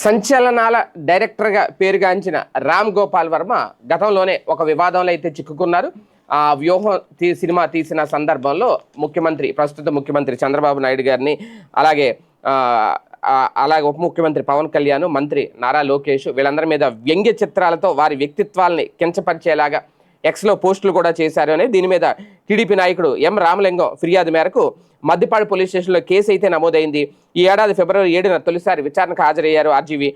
సంచలనాల డైరెక్టర్గా పేరుగాంచిన రామ్ గోపాల్ వర్మ గతంలోనే ఒక వివాదంలో అయితే చిక్కుకున్నారు. ఆ వ్యూహం తీ సినిమా తీసిన సందర్భంలో ముఖ్యమంత్రి ప్రస్తుత ముఖ్యమంత్రి చంద్రబాబు నాయుడు గారిని అలాగే అలాగే ఉప ముఖ్యమంత్రి పవన్ కళ్యాణ్ మంత్రి నారా లోకేష్ వీళ్ళందరి మీద వ్యంగ్య చిత్రాలతో వారి వ్యక్తిత్వాల్ని కించపరిచేలాగా ఎక్స్లో పోస్టులు కూడా చేశారు అని దీని మీద టీడీపీ నాయకుడు ఎం రామలింగం ఫిర్యాదు మేరకు మద్దిపాడు పోలీస్ స్టేషన్లో కేసు అయితే నమోదైంది. ఈ ఏడాది ఫిబ్రవరి ఏడున తొలిసారి విచారణకు హాజరయ్యారు ఆర్జీవి.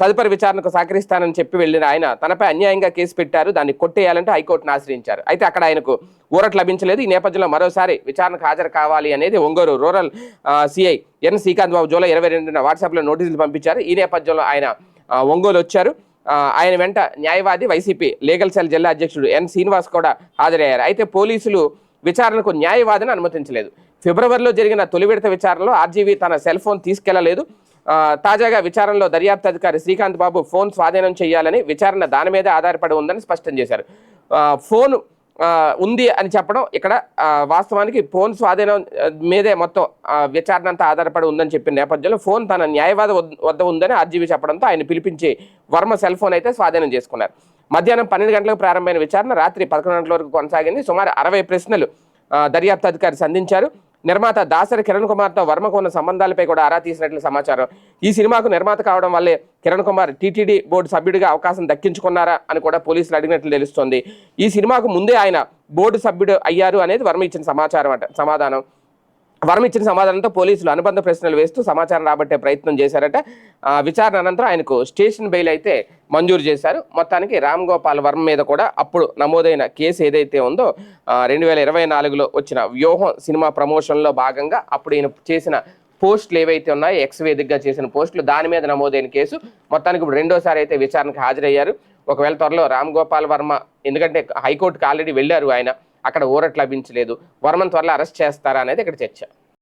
తదుపరి విచారణకు సహకరిస్తానని చెప్పి వెళ్ళిన ఆయన తనపై అన్యాయంగా కేసు పెట్టారు. దాన్ని కొట్టేయాలంటే హైకోర్టును ఆశ్రయించారు. అయితే అక్కడ ఆయనకు ఊరట లభించలేదు. ఈ నేపథ్యంలో మరోసారి విచారణకు హాజరు కావాలి అనేది Ongole rural CI N Srikanth Babu July ఇరవై రెండున వాట్సాప్లో నోటీసులు పంపించారు. ఈ నేపథ్యంలో ఆయన ఒంగోలు వచ్చారు. ఆయన వెంట న్యాయవాది వైసీపీ లీగల్ సెల్ జిల్లా అధ్యక్షుడు ఎన్ శ్రీనివాస్ కూడా హాజరయ్యారు. అయితే పోలీసులు విచారణకు న్యాయవాదిని అనుమతించలేదు. ఫిబ్రవరిలో జరిగిన తొలి విడత విచారణలో ఆర్జీవీ తన సెల్ ఫోన్ తీసుకెళ్ళలేదు. తాజాగా విచారణలో దర్యాప్తు అధికారి శ్రీకాంత్ బాబు ఫోన్ స్వాధీనం చేయాలని విచారణ దాని మీదే ఆధారపడి ఉందని స్పష్టం చేశారు. ఫోన్ ఉంది అని చెప్పడం ఇక్కడ వాస్తవానికి ఫోన్ స్వాధీనం మీదే మొత్తం విచారణ అంతా ఆధారపడి ఉందని చెప్పిన నేపథ్యంలో ఫోన్ తన న్యాయవాద వద్ద- వద్ద ఉందని ఆర్జీవి చెప్పడంతో ఆయన పిలిపించి వర్మ సెల్ ఫోన్ అయితే స్వాధీనం చేసుకున్నారు. మధ్యాహ్నం పన్నెండు గంటలకు ప్రారంభమైన విచారణ రాత్రి పదకొండు గంటల వరకు కొనసాగింది. సుమారు అరవై ప్రశ్నలు దర్యాప్తు అధికారి సంధించారు. నిర్మాత దాసరి కిరణ్ కుమార్తో వర్మకు ఉన్న సంబంధాలపై కూడా ఆరా తీసినట్లు సమాచారం. ఈ సినిమాకు నిర్మాత కావడం వల్లే కిరణ్ కుమార్ టీటీడీ బోర్డు సభ్యుడిగా అవకాశం దక్కించుకున్నారా అని కూడా పోలీసులు అడిగినట్లు తెలుస్తోంది. ఈ సినిమాకు ముందే ఆయన బోర్డు సభ్యుడు అయ్యారు అనేది వర్మ ఇచ్చిన సమాచారం అట సమాధానం. వర్మ ఇచ్చిన సమాధానంతో పోలీసులు అనుబంధ ప్రశ్నలు వేస్తూ సమాచారం రాబట్టే ప్రయత్నం చేశారట. విచారణ అనంతరం ఆయనకు స్టేషన్ బెయిల్ అయితే మంజూరు చేశారు. మొత్తానికి రామ్ గోపాల్ వర్మ మీద కూడా అప్పుడు నమోదైన కేసు ఏదైతే ఉందో రెండు వేల ఇరవై నాలుగులో వచ్చిన వ్యూహం సినిమా ప్రమోషన్లో భాగంగా అప్పుడు ఈయన చేసిన పోస్టులు ఏవైతే ఉన్నాయో ఎక్స్ వేదికగా చేసిన పోస్టులు దాని మీద నమోదైన కేసు. మొత్తానికి ఇప్పుడు రెండోసారి అయితే విచారణకు హాజరయ్యారు. ఒకవేళ త్వరలో రామ్ గోపాల్ వర్మ ఎందుకంటే హైకోర్టుకి ఆల్రెడీ వెళ్ళారు ఆయన అక్కడ ఊరట్ లభించలేదు. వర్మను త్వరలో అరెస్ట్ చేస్తారా అనేది ఇక్కడ చర్చ.